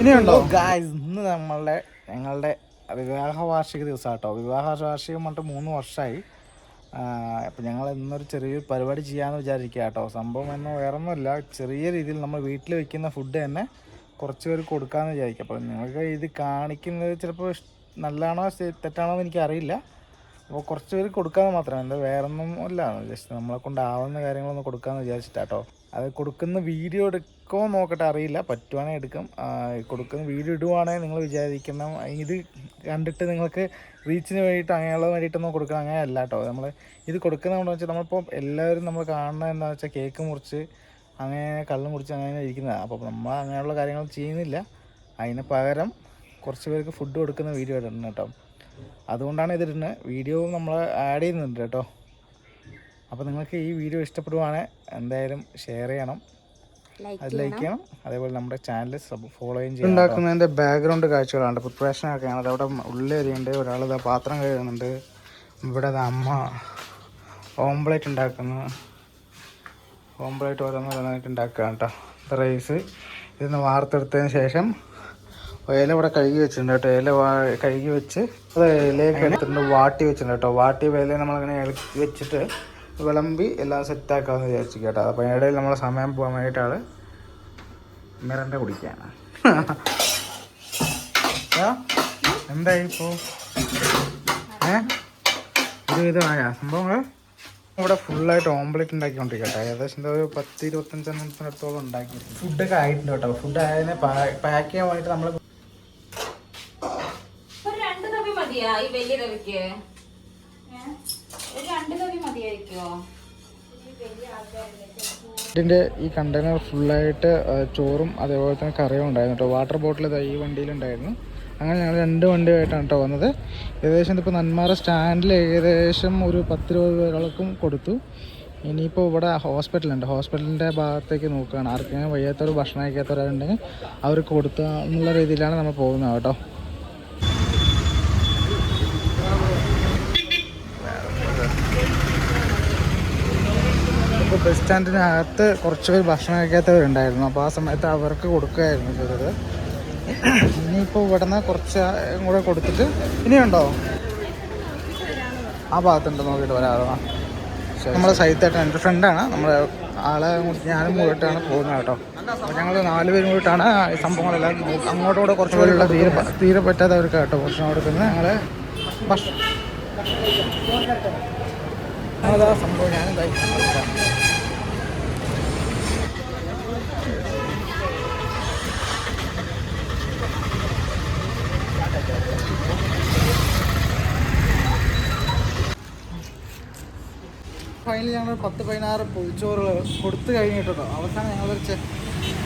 ഇനിയുണ്ടോ? Guys ഇന്ന് നമ്മളുടെ ഞങ്ങളുടെ വിവാഹ വാർഷിക ദിവസം കേട്ടോ വിവാഹ വാർഷികം പറഞ്ഞിട്ട് മൂന്ന് വർഷമായി അപ്പം ഞങ്ങൾ ഇന്നൊരു ചെറിയൊരു പരിപാടി ചെയ്യാമെന്ന് വിചാരിക്കുക കേട്ടോ സംഭവം എന്ന് ഒന്നുമില്ല ചെറിയ രീതിയിൽ നമ്മൾ വീട്ടിൽ വെക്കുന്ന ഫുഡ് തന്നെ കുറച്ച് പേർ കൊടുക്കാമെന്ന് വിചാരിക്കുക അപ്പോൾ നിങ്ങൾക്ക് ഇത് കാണിക്കുന്നത് ചിലപ്പോൾ നല്ലതാണോ തെറ്റാണോ എന്ന് എനിക്കറിയില്ല. അപ്പോൾ കുറച്ച് പേർ കൊടുക്കാമെന്ന് മാത്രമേ എന്താ വേറൊന്നും അല്ല. ജസ്റ്റ് നമ്മളെ കൊണ്ടാവുന്ന കാര്യങ്ങളൊന്നും കൊടുക്കാമെന്ന് വിചാരിച്ചിട്ടാട്ടോ. അത് കൊടുക്കുന്ന വീഡിയോ എടുക്കുമോ നോക്കട്ടെ അറിയില്ല. പറ്റുവാണെങ്കിൽ എടുക്കും. കൊടുക്കുന്ന വീഡിയോ ഇടുവാണെങ്കിൽ നിങ്ങൾ വിചാരിക്കുന്ന ഇത് കണ്ടിട്ട് നിങ്ങൾക്ക് റീച്ചിന് വേണ്ടിയിട്ട് അങ്ങനെയുള്ള വേണ്ടിയിട്ടൊന്നും കൊടുക്കണം. അങ്ങനെ അല്ല കേട്ടോ നമ്മൾ ഇത് കൊടുക്കുന്നതെന്ന് വെച്ചാൽ നമ്മളിപ്പോൾ എല്ലാവരും നമ്മൾ കാണുന്നത് എന്താണെന്ന് വെച്ചാൽ കേക്ക് മുറിച്ച് അങ്ങനെ കള്ളും മുറിച്ച് അങ്ങനെ ഇരിക്കുന്നതാണ് അപ്പോൾ നമ്മൾ അങ്ങനെയുള്ള കാര്യങ്ങൾ ചെയ്യുന്നില്ല. അതിന് പകരം കുറച്ച് പേർക്ക് ഫുഡ് കൊടുക്കുന്ന വീഡിയോ ഇടുന്നു കേട്ടോ അതുകൊണ്ടാണ് ഇതിടുന്നത് വീഡിയോ നമ്മൾ ആഡ് ചെയ്യുന്നുണ്ട് കേട്ടോ. അപ്പോൾ നിങ്ങൾക്ക് ഈ വീഡിയോ ഇഷ്ടപ്പെടുവാണെങ്കിൽ എന്തായാലും ഷെയർ ചെയ്യണം. അത് ലൈക്ക് ചെയ്യണം. അതേപോലെ നമ്മുടെ ചാനൽ സബ് ഫോളോ ചെയ്യും ഉണ്ടാക്കുന്നതിന്റെ ബാക്ക്ഗ്രൗണ്ട് കാഴ്ചകളാണ് പ്രിപ്പറേഷൻ ഒക്കെയാണ് അതവിടെ ഉള്ളി അരിയുണ്ട് ഒരാൾ ഇതാ പാത്രം കഴുകുന്നുണ്ട്. ഇവിടെ അമ്മ ഓംപ്ലേറ്റ് ഉണ്ടാക്കുന്നു. ഓംപ്ലേറ്റ് ഓരോന്ന് ഓരോന്നായിട്ട് ഉണ്ടാക്കുകയാണ് കേട്ടോ. റൈസ് ഇതൊന്ന് വാർത്തെടുത്തതിന് ശേഷം ഇല ഇവിടെ കഴുകി വെച്ചിട്ടുണ്ട് കേട്ടോ. ഇല കഴുകി വെച്ച് അത് ഇലയൊക്കെ എടുത്തിട്ടുണ്ട് വാട്ടി വെച്ചിട്ടുണ്ട് കേട്ടോ. വാട്ടിയ ഇല നമ്മളങ്ങനെ ഇളക്കി വെച്ചിട്ട് വിളമ്പി എല്ലാം സെറ്റാക്കാമെന്ന് വിചാരിച്ചു കേട്ടോ. അപ്പോൾ ഇടയിൽ നമ്മൾ സമയം പോകാൻ വേണ്ടിയിട്ടാണ് മിറണ്ട കുടിക്കുകയാണ്? എന്തായി ഇപ്പോൾ ഏ? ഇത് ഇതായ സംഭവങ്ങൾ ഇവിടെ ഫുള്ളായിട്ട് ഓംപ്ലേറ്റ് ഉണ്ടാക്കിക്കൊണ്ടിരിക്കട്ടെ. ഏകദേശം ഒരു പത്ത് ഇരുപത്തഞ്ചെണ്ണത്തിനടുത്തോളം ഉണ്ടാക്കി ഫുഡൊക്കെ ആയിട്ടുണ്ട് കേട്ടോ. ഫുഡ് ആയതിനെ പാക്ക് ചെയ്യാൻ വേണ്ടിയിട്ട് നമ്മൾ ഒരു രണ്ട് തവി മതിയാ? ഈ വലിയ രവിക്ക് ഒരു രണ്ട് തവി മതിയായിരിക്കോ ഇതിന്റെ ഈ കണ്ടെയ്നർ ഫുള്ളായിട്ട് ചോറും അതേപോലെ തന്നെ കറിയും ഉണ്ടായിരുന്നു കേട്ടോ. വാട്ടർ ബോട്ടിൽ ഇതാ ഈ വണ്ടിയിലുണ്ടായിരുന്നു അങ്ങനെ ഞങ്ങൾ രണ്ട് വണ്ടിയായിട്ടാണ് കേട്ടോ വന്നത്. ഏകദേശം ഇതിപ്പോൾ നന്മാറ സ്റ്റാൻഡിൽ ഏകദേശം ഒരു പത്ത് രൂപ പേരോളക്കും കൊടുത്തു. ഇനിയിപ്പോൾ ഇവിടെ ഹോസ്പിറ്റലുണ്ട്. ഹോസ്പിറ്റലിന്റെ ഭാഗത്തേക്ക് നോക്കുകയാണ്. ആർക്കെങ്കിലും വയ്യാത്തവർ ഭക്ഷണം കഴിക്കാത്തവരുണ്ടെങ്കിൽ അവർക്ക് കൊടുക്കുക എന്നുള്ള രീതിയിലാണ് നമ്മൾ പോകുന്നത് കേട്ടോ. ഇപ്പോൾ ബസ് സ്റ്റാൻഡിനകത്ത് കുറച്ച് പേര് ഭക്ഷണം കഴിക്കാത്തവരുണ്ടായിരുന്നു. അപ്പോൾ ആ സമയത്ത് അവർക്ക് കൊടുക്കുകയായിരുന്നു ചെയ്തത്. ഇനിയിപ്പോൾ ഇവിടുന്ന് കുറച്ച് കൂടെ കൊടുത്തിട്ട് ഇനിയുണ്ടോ? ആ ഭാഗത്തുണ്ട്. നോക്കിയിട്ട് വരാതെ നമ്മുടെ സൈത്തായിട്ട് എന്റെ ഫ്രണ്ടാണ്. നമ്മുടെ ആളെ ഞാനും കൂടിയിട്ടാണ് പോകുന്നത് കേട്ടോ. അപ്പോൾ ഞങ്ങൾ നാല് പേരും കൂടിയിട്ടാണ് ഈ സംഭവങ്ങളെല്ലാം അങ്ങോട്ടും കൂടെ കുറച്ച് പേരുള്ള തീരെ തീരെ പറ്റാത്തവർക്ക് കേട്ടോ ഭക്ഷണം കൊടുക്കുന്നത്. ഞങ്ങൾ ഭക്ഷണം അതാ സംഭവം ഞാനെന്തായി ഫൈനലി ഞങ്ങൾ പത്ത് പതിനാറ് പൊതിച്ചോറ് കൊടുത്തു കഴിഞ്ഞിട്ടോ അവസാനം ഞങ്ങളൊരു